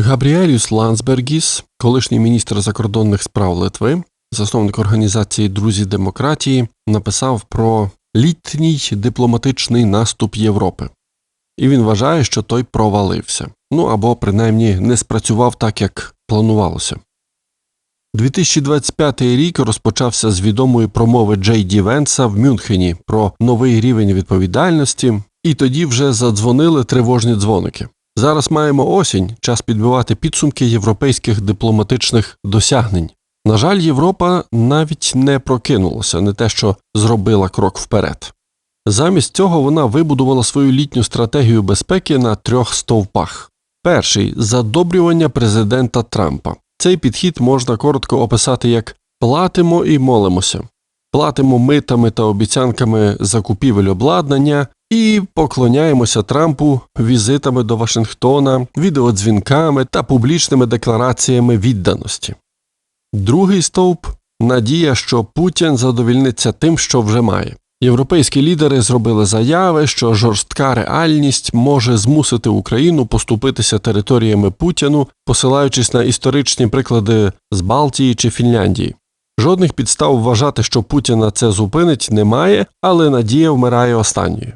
Габріеліус Лансбергіс, колишній міністр закордонних справ Литви, засновник організації Друзі демократії, написав про літній дипломатичний наступ Європи. І він вважає, що той провалився. Ну або принаймні не спрацював так, як планувалося. 2025 рік розпочався з відомої промови Джей Ді Венса в Мюнхені про новий рівень відповідальності, і тоді вже задзвонили тривожні дзвоники. Зараз маємо осінь, час підбивати підсумки європейських дипломатичних досягнень. На жаль, Європа навіть не прокинулася, не те, що зробила крок вперед. Замість цього вона вибудувала свою літню стратегію безпеки на трьох стовпах. Перший задобрювання президента Трампа. Цей підхід можна коротко описати як платимо і молимося, платимо митами та обіцянками закупівель обладнання і поклоняємося Трампу візитами до Вашингтона, відеодзвінками та публічними деклараціями відданості. Другий стовп надія, що Путін задовільниться тим, що вже має. Європейські лідери зробили заяви, що жорстка реальність може змусити Україну поступитися територіями Путіну, посилаючись на історичні приклади з Балтії чи Фінляндії. Жодних підстав вважати, що Путіна це зупинить, немає, але надія вмирає останньою.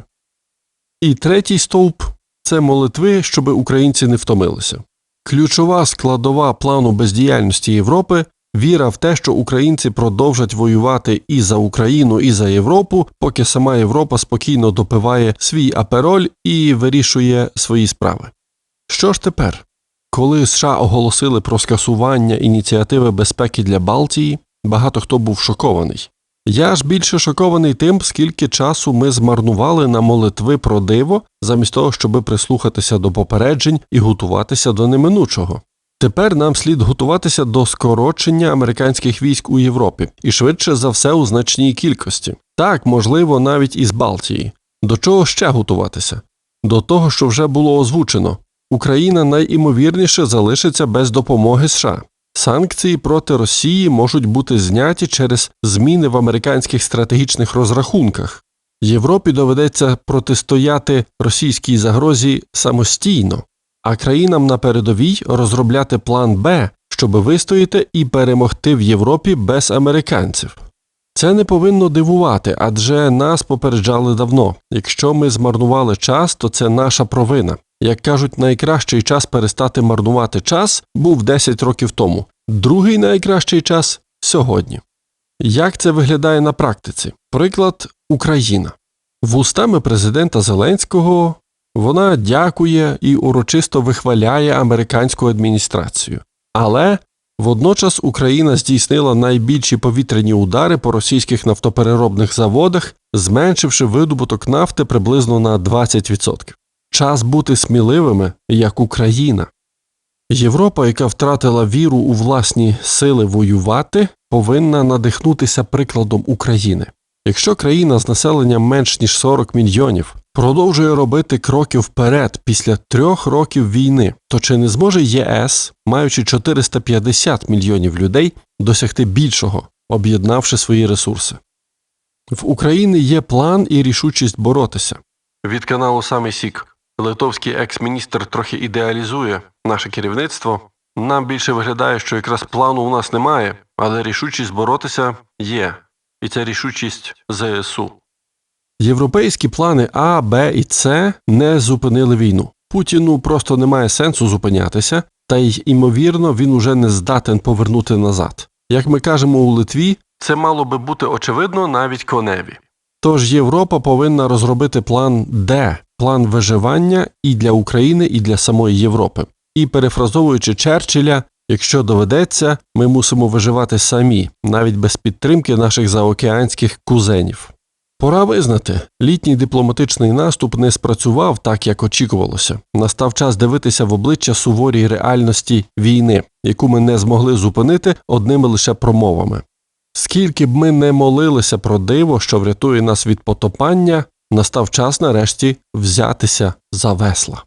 І третій стовп це молитви, щоб українці не втомилися. Ключова складова плану бездіяльності Європи віра в те, що українці продовжать воювати і за Україну, і за Європу, поки сама Європа спокійно допиває свій апероль і вирішує свої справи. Що ж тепер? Коли США оголосили про скасування ініціативи безпеки для Балтії, багато хто був шокований. Я ж більше шокований тим, скільки часу ми змарнували на молитви про диво, замість того, щоби прислухатися до попереджень і готуватися до неминучого. Тепер нам слід готуватися до скорочення американських військ у Європі і швидше за все у значній кількості. Так, можливо, навіть із Балтії. До чого ще готуватися? До того, що вже було озвучено. Україна найімовірніше залишиться без допомоги США. Санкції проти Росії можуть бути зняті через зміни в американських стратегічних розрахунках. Європі доведеться протистояти російській загрозі самостійно, а країнам на передовій розробляти план Б, щоб вистояти і перемогти в Європі без американців. Це не повинно дивувати, адже нас попереджали давно. Якщо ми змарнували час, то це наша провина. Як кажуть, найкращий час перестати марнувати час був 10 років тому, другий найкращий час сьогодні. Як це виглядає на практиці? Приклад Україна. Вустами президента Зеленського вона дякує і урочисто вихваляє американську адміністрацію. Але водночас Україна здійснила найбільші повітряні удари по російських нафтопереробних заводах, зменшивши видобуток нафти приблизно на 20%. Час бути сміливими, як Україна. Європа, яка втратила віру у власні сили воювати, повинна надихнутися прикладом України. Якщо країна з населенням менш ніж 40 мільйонів продовжує робити кроки вперед після трьох років війни, то чи не зможе ЄС, маючи 450 мільйонів людей, досягти більшого, об'єднавши свої ресурси? В Україні є план і рішучість боротися. Від каналу Самий Сік. Литовський екс-міністр трохи ідеалізує наше керівництво. Нам більше виглядає, що якраз плану у нас немає, але рішучість боротися є, і це рішучість ЗСУ. Європейські плани А, Б і С не зупинили війну. Путіну просто немає сенсу зупинятися, та й, імовірно, він уже не здатен повернути назад. Як ми кажемо у Литві, це мало би бути очевидно навіть коневі. Тож Європа повинна розробити план Д, план виживання і для України, і для самої Європи. І перефразовуючи Черчилля, якщо доведеться, ми мусимо виживати самі, навіть без підтримки наших заокеанських кузенів. Пора визнати, літній дипломатичний наступ не спрацював так, як очікувалося. Настав час дивитися в обличчя суворій реальності війни, яку ми не змогли зупинити одними лише промовами. Скільки б ми не молилися про диво, що врятує нас від потопання, настав час нарешті взятися за весла.